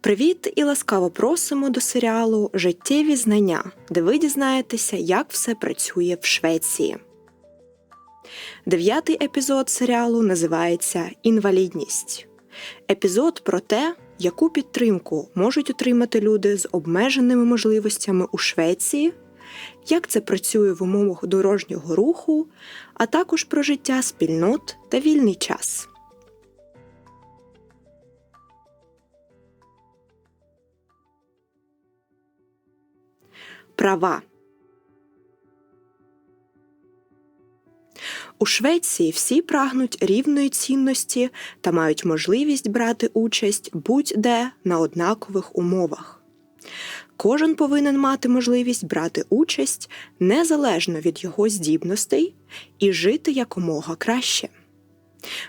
Привіт і ласкаво просимо до серіалу Життєві знання, де ви дізнаєтеся, як все працює в Швеції. Дев'ятий епізод серіалу називається Інвалідність. Епізод про те, яку підтримку можуть отримати люди з обмеженими можливостями у Швеції, як це працює в умовах дорожнього руху, а також про життя спільнот та вільний час. Права У Швеції всі прагнуть рівної цінності та мають можливість брати участь будь-де на однакових умовах. Кожен повинен мати можливість брати участь незалежно від його здібностей і жити якомога краще.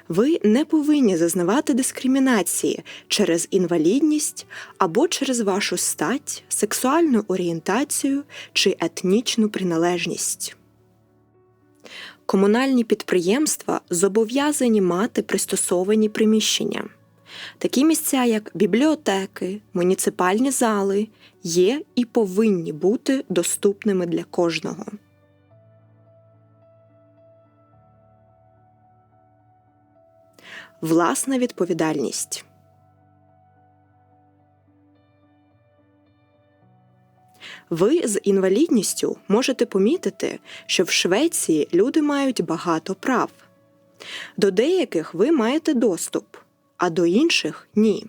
Ви не повинні зазнавати дискримінації через інвалідність або через вашу стать, сексуальну орієнтацію чи етнічну приналежність. Комунальні підприємства зобов'язані мати пристосовані приміщення. Такі місця, як бібліотеки, муніципальні зали, є і повинні бути доступними для кожного. Власна відповідальність. Ви з інвалідністю можете помітити, що в Швеції люди мають багато прав. До деяких ви маєте доступ, а до інших ні.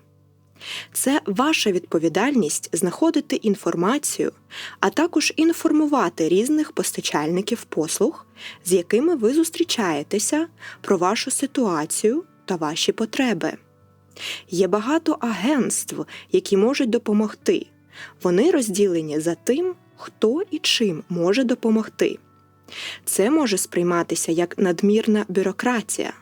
Це ваша відповідальність знаходити інформацію, а також інформувати різних постачальників послуг, з якими ви зустрічаєтеся про вашу ситуацію та ваші потреби. Є багато агентств, які можуть допомогти. Вони розділені за тим, хто і чим може допомогти. Це може сприйматися як надмірна бюрократія,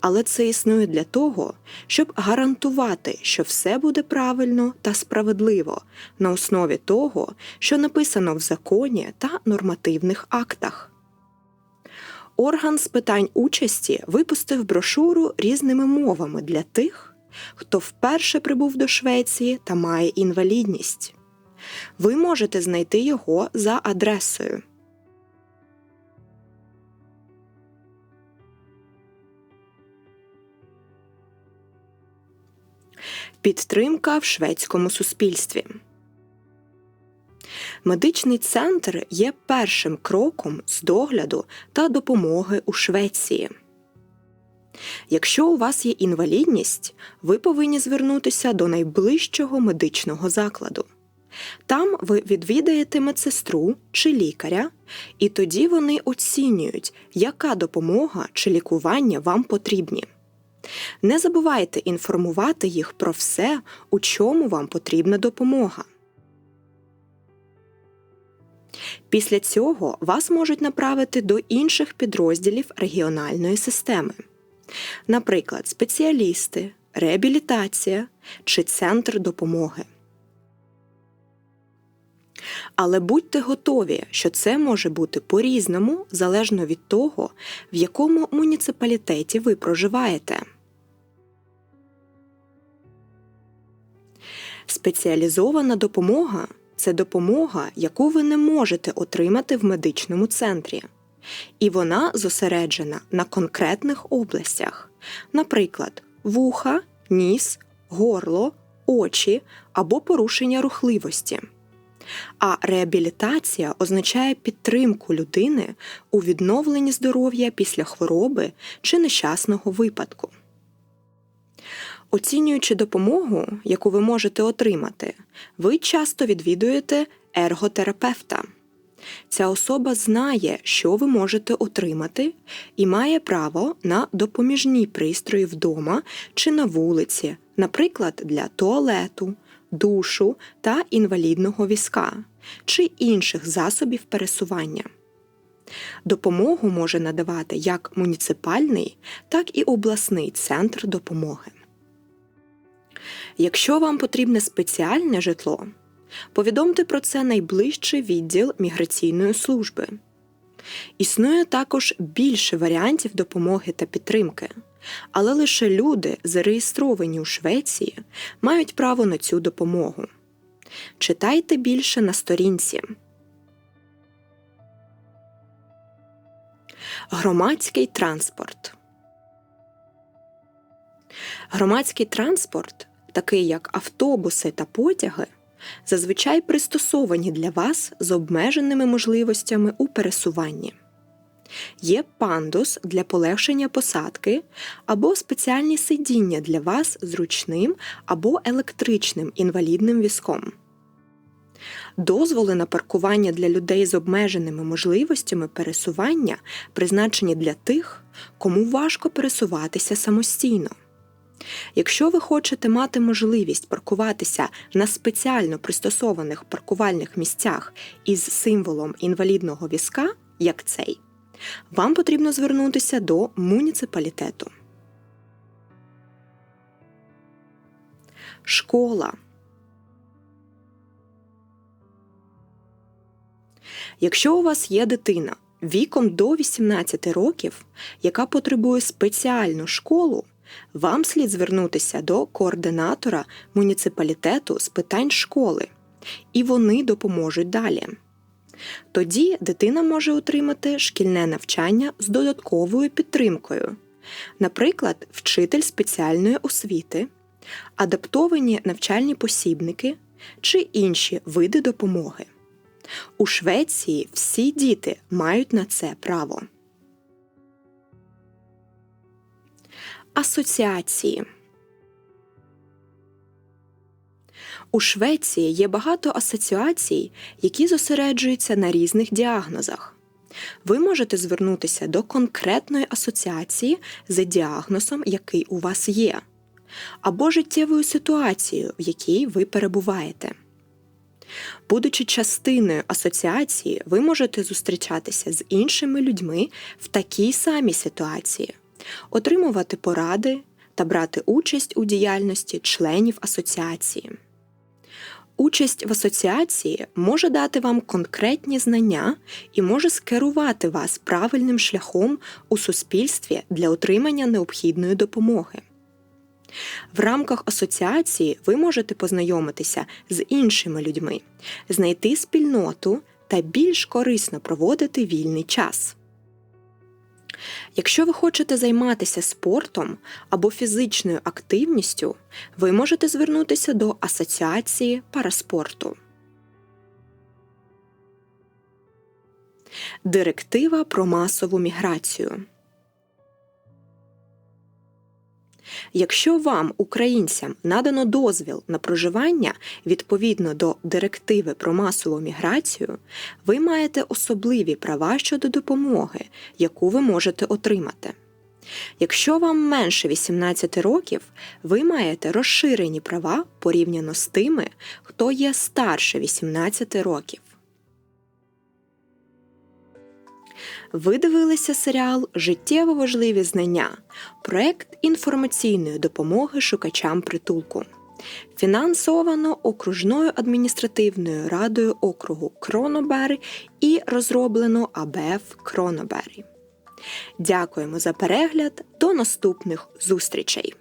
але це існує для того, щоб гарантувати, що все буде правильно та справедливо на основі того, що написано в законі та нормативних актах. Орган з питань участі випустив брошуру різними мовами для тих, хто вперше прибув до Швеції та має інвалідність. Ви можете знайти його за адресою. Підтримка в шведському суспільстві. Медичний центр є першим кроком з догляду та допомоги у Швеції. Якщо у вас є інвалідність, ви повинні звернутися до найближчого медичного закладу. Там ви відвідаєте медсестру чи лікаря, і тоді вони оцінюють, яка допомога чи лікування вам потрібні. Не забувайте інформувати їх про все, у чому вам потрібна допомога. Після цього вас можуть направити до інших підрозділів регіональної системи, наприклад, спеціалісти, реабілітація чи центр допомоги. Але будьте готові, що це може бути по-різному залежно від того, в якому муніципалітеті ви проживаєте. Спеціалізована допомога це допомога, яку ви не можете отримати в медичному центрі. І вона зосереджена на конкретних областях, наприклад, вуха, ніс, горло, очі або порушення рухливості. А реабілітація означає підтримку людини у відновленні здоров'я після хвороби чи нещасного випадку. Оцінюючи допомогу, яку ви можете отримати, ви часто відвідуєте ерготерапевта. Ця особа знає, що ви можете отримати, і має право на допоміжні пристрої вдома чи на вулиці, наприклад, для туалету, душу та інвалідного візка чи інших засобів пересування. Допомогу може надавати як муніципальний, так і обласний центр допомоги. Якщо вам потрібне спеціальне житло, повідомте про це найближчий відділ міграційної служби. Існує також більше варіантів допомоги та підтримки, але лише люди, зареєстровані у Швеції, мають право на цю допомогу. Читайте більше на сторінці. Громадський транспорт. Громадський транспорт, такий як автобуси та потяги, зазвичай пристосовані для вас з обмеженими можливостями у пересуванні. Є пандус для полегшення посадки або спеціальні сидіння для вас з ручним або електричним інвалідним візком. Дозволи на паркування для людей з обмеженими можливостями пересування призначені для тих, кому важко пересуватися самостійно. Якщо ви хочете мати можливість паркуватися на спеціально пристосованих паркувальних місцях із символом інвалідного візка, як цей, вам потрібно звернутися до муніципалітету. Школа. Якщо у вас є дитина віком до 18 років, яка потребує спеціальну школу, вам слід звернутися до координатора муніципалітету з питань школи, і вони допоможуть далі. Тоді дитина може отримати шкільне навчання з додатковою підтримкою, наприклад, вчитель спеціальної освіти, адаптовані навчальні посібники чи інші види допомоги. У Швеції всі діти мають на це право. Асоціації У Швеції є багато асоціацій, які зосереджуються на різних діагнозах. Ви можете звернутися до конкретної асоціації за діагнозом, який у вас є, або життєвою ситуацією, в якій ви перебуваєте. Будучи частиною асоціації, ви можете зустрічатися з іншими людьми в такій самій ситуації, отримувати поради та брати участь у діяльності членів асоціації. Участь в асоціації може дати вам конкретні знання і може скерувати вас правильним шляхом у суспільстві для отримання необхідної допомоги. В рамках асоціації ви можете познайомитися з іншими людьми, знайти спільноту та більш корисно проводити вільний час. Якщо ви хочете займатися спортом або фізичною активністю, ви можете звернутися до Асоціації параспорту. Директива про масову міграцію. Якщо вам, українцям, надано дозвіл на проживання відповідно до директиви про масову міграцію, ви маєте особливі права щодо допомоги, яку ви можете отримати. Якщо вам менше 18 років, ви маєте розширені права порівняно з тими, хто є старше 18 років. Ви дивилися серіал Життєво важливі знання, проект інформаційної допомоги шукачам притулку. Фінансовано окружною адміністративною радою округу Кронобері і розроблено АБФ Кронобері. Дякуємо за перегляд. До наступних зустрічей!